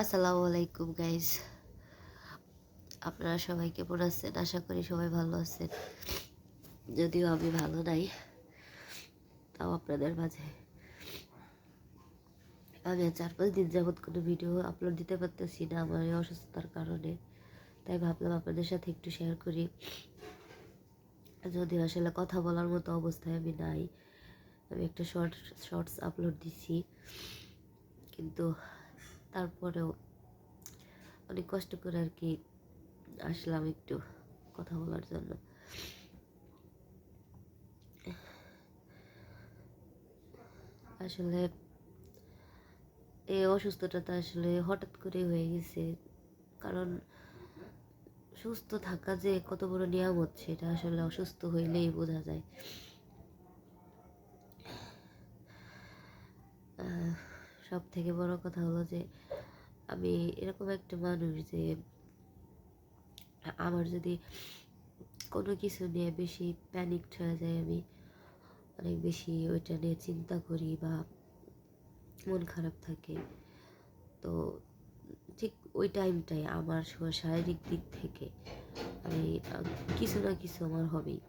আসসালামু আলাইকুম গাইজ আপনারা সবাই কেমন আছেন? আশা করি সবাই ভালো আছেন। যদিও আমি ভালো নাই, তাও আপনাদের মাঝে। আমি চার পাঁচ দিন যাবৎ কোনো ভিডিও আপলোড দিতে পারতেছি না আমার অসুস্থতার কারণে। তাই ভাবলাম আপনাদের সাথে একটু শেয়ার করি। যদিও আসলে কথা বলার মতো অবস্থায় আমি নাই। আমি একটা শর্ট শর্টস আপলোড দিছি। কিন্তু তারপরেও অনেক কষ্ট করে আর কি আসলাম একটু কথা বলার জন্য। আসলে এই অসুস্থতাটা আসলে হঠাৎ করে হয়ে গেছে, কারণ সুস্থ থাকা যে কত বড় নিয়ামত সেটা আসলে অসুস্থ হইলেই বোঝা যায়। সব থেকে বড় কথা হলো যে, আমি এরকম একটা মানুষ যে, আমার যদি কোনো কিছু নিয়ে বেশি প্যানিকড হয়ে যায়, আমি অনেক বেশি ওইটা নিয়ে চিন্তা করি বা মন খারাপ থাকে। তো ঠিক ওই টাইমটাই আমার শারীরিক দিক থেকে আমি, কিছু না কিছু আমার হবেই,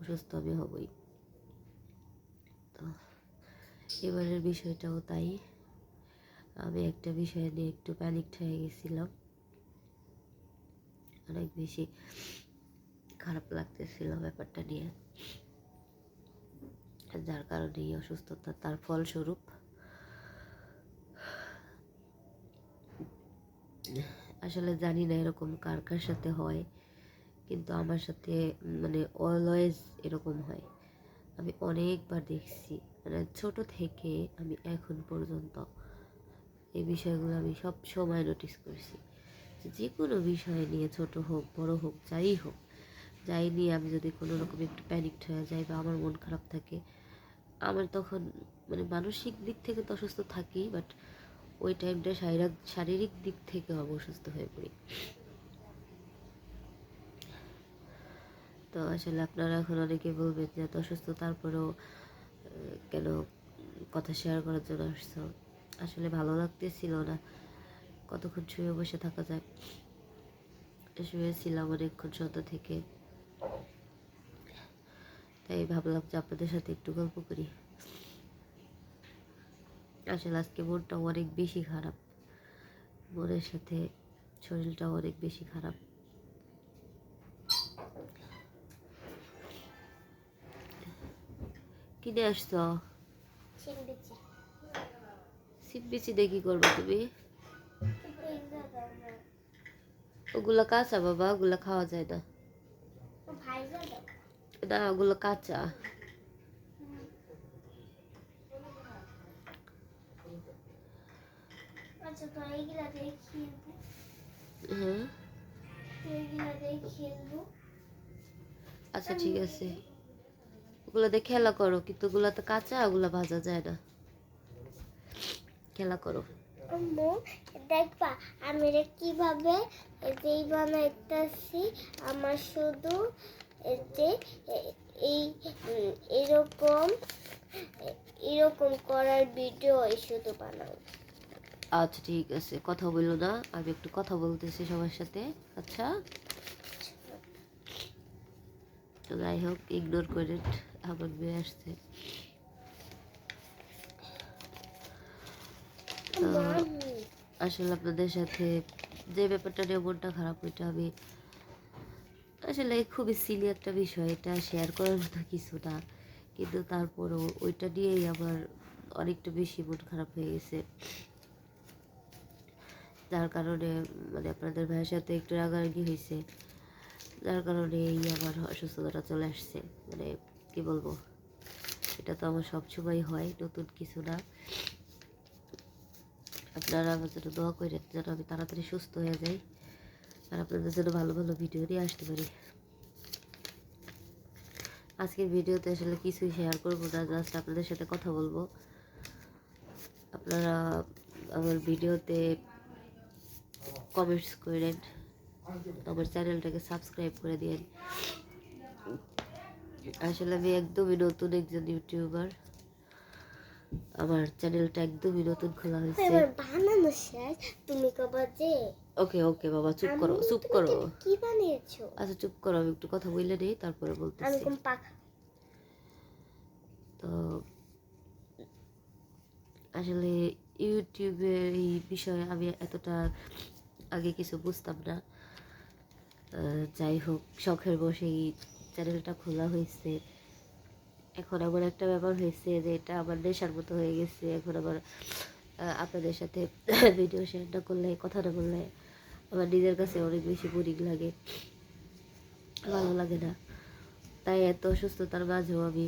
অসুস্থ আমি হবই। তো এবারের বিষয়টাও তাই। আমি একটা বিষয় নিয়ে একটু প্যানিকড হয়ে গেছিলাম। অনেক বেশি খারাপ লাগতেছিল ব্যাপারটা নিয়ে। যার কারণে এই অসুস্থতা তার ফলস্বরূপ। আসলে জানি না এরকম কার কার সাথে হয়, কিন্তু আমার সাথে মানে অলওয়েজ এরকম হয়। আমি অনেকবার দেখছি মানে ছোট থেকে আমি এখন পর্যন্ত এই বিষয়গুলো আমি সব সময় নোটিস করছি। যে কোনো বিষয় নিয়ে ছোট হোক, বড় হোক, যাই হোক, যাই নিয়ে আমি যদি কোনো রকম একটু প্যানিকড হয়ে যাই বা আমার মন খারাপ থাকে, আমার তখন মানে মানসিক দিক থেকে তো অসুস্থ থাকি বাট ওই টাইমটা শারীরিক শারীরিক দিক থেকে অসুস্থ হয়ে পড়ি। তো আসলে আপনারা এখন অনেকে বলবেন যে, এত অসুস্থ, তারপরেও কেন কথা শেয়ার করার জন্য আসছো? আসলে ভালো লাগতেছিল না। কতক্ষণ শুয়ে বসে থাকা যায়? শুয়েছিলাম অনেকক্ষণ সন্ধ্যা থেকে। তাই ভাবলাম যে আপনাদের সাথে একটু গল্প করি। আসলে আজকে মনটাও অনেক বেশি খারাপ। মনের সাথে শরীরটাও অনেক বেশি খারাপ। কিনে আসছ? দিয়ে কি করব তুমি। ওগুলো কাঁচা বাবা ওগুলো খাওয়া যায় না। না ওগুলো কাঁচা। আচ্ছা হ্যাঁ? আচ্ছা ঠিক আছে। ওগুলো দিয়ে খেলা করো কিন্তু ওগুলো তো কাঁচা ওগুলো ভাজা যায় না। খেলা করো। আম্মু দেখবা আমি রে কীভাবে এই বানাইতেছি আমার শুধু যে এই এরকম এরকম করার ভিডিও শুধু বানাও। আচ্ছা ঠিক আছে। কথা বলল না। আমি একটু কথা বলতেছি সবার সাথে। আচ্ছা? তো যাই হোক ইগনোর করে আমার মেয়ে আসছে। আসলে আপনাদের সাথে যে ব্যাপারটা নিয়ে মনটা খারাপ, ওইটা আমি আসলে খুবই সিলি একটা বিষয়। এটা শেয়ার করার মতো কিছু না। কিন্তু তারপরও ওইটা নিয়েই আমার অনেকটা বেশি মন খারাপ হয়ে গেছে। যার কারণে মানে আপনাদের ভাইয়ের সাথে একটু রাগারাগি হয়েছে। যার কারণে এই আমার অসুস্থতাটা চলে আসছে। মানে কি বলব? এটা তো আমার সবসময় হয়, নতুন কিছু না। আপনারা আমার জন্য দোয়া করেন যেন আমি তাড়াতাড়ি সুস্থ হয়ে যাই আর আপনাদের জন্য ভালো ভালো ভিডিও নিয়ে আসতে পারি। আজকের ভিডিওতে আসলে কিছুই শেয়ার করব না জাস্ট আপনাদের সাথে কথা বলব। আপনারা আমার ভিডিওতে কমেন্টস করেন, আমার চ্যানেলটাকে সাবস্ক্রাইব করে দিন আসলে আমি একদমই নতুন একজন ইউটিউবার আমার চ্যানেলটা একদমই নতুন খোলা হয়েছে। এবার বানানো শেষ। তুমি কবা যে। ওকে ওকে বাবা চুপ করো চুপ করো। কি বানিয়েছো? আচ্ছা চুপ করো আমি একটু কথা বললে নেই তারপরে বলতেছি। আমি কোন পাখা তো আসলে ইউটিউবের এই বিষয়ে আমি এতটা আগে কিছু বুঝতাম না। যাই হোক শখের বসে এই চ্যানেলটা খোলা হয়েছে। এখন আমার একটা ব্যাপার হয়েছে যে এটা আমার নেশার মতো হয়ে গেছে। এখন আবার আপনাদের সাথে ভিডিও শেয়ার না করলে কথা না বললে আমার নিজের কাছে অনেক বেশি বোরিং লাগে। ভালো লাগে না। তাই এত অসুস্থতার মাঝেও আমি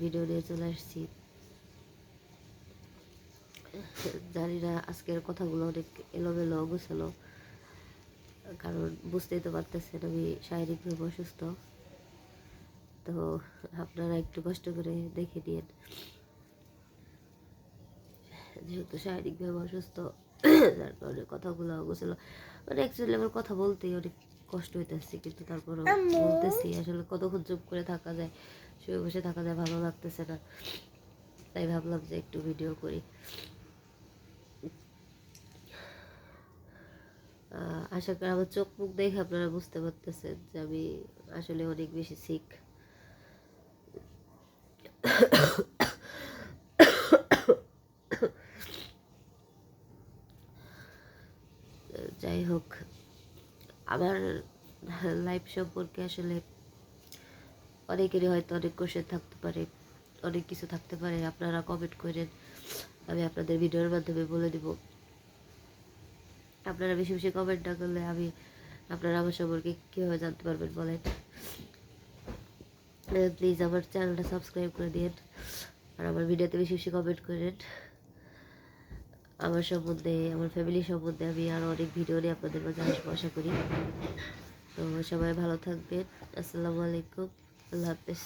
ভিডিও নিয়ে চলে আসছি। জানি না আজকের কথাগুলো অনেক এলোমেলো গোছালো কারণ বুঝতেই তো পারতেছেন আমি শারীরিকভাবে অসুস্থ। তো আপনারা একটু কষ্ট করে দেখে নিন যেহেতু শারীরিকভাবে অসুস্থ যার কারণে কথাগুলো গোছালো মানে অ্যাকচুয়ালি আমার কথা বলতেই অনেক কষ্ট হইতেছে কিন্তু তারপরও আম্মু। বলতেছি আসলে কতক্ষণ চুপ করে থাকা যায় শুয়ে বসে থাকা যায় ভালো লাগতেছে না। তাই ভাবলাম যে একটু ভিডিও করি। আশা করি আমার চোখ মুখ দেখে আপনারা বুঝতে পারতেছেন যে আমি আসলে অনেক বেশি সিক যাই হোক, আমার লাইফ সম্পর্কে আসলে অনেকেরই হয়তো অনেক কোশ্চেন থাকতে পারে, অনেক কিছু থাকতে পারে। আপনারা কমেন্ট করেন, আমি আপনাদের ভিডিওর মাধ্যমে বলে দিব। আপনারা বেশি বেশি কমেন্ট না করলে আমি আপনারা আমার সম্পর্কে কীভাবে জানতে পারবেন বলেন? প্লিজ আমার চ্যানেলটা সাবস্ক্রাইব করে দিন আর আমার ভিডিওতে বেশি বেশি কমেন্ট করেন। আমার সম্বন্ধে, আমার ফ্যামিলি সম্বন্ধে আমি আরও অনেক ভিডিও নিয়ে আপনাদের মাঝে আসব, আশা করি। তো সবাই ভালো থাকবেন। আসসালামু আলাইকুম। আল্লাহ হাফেজ।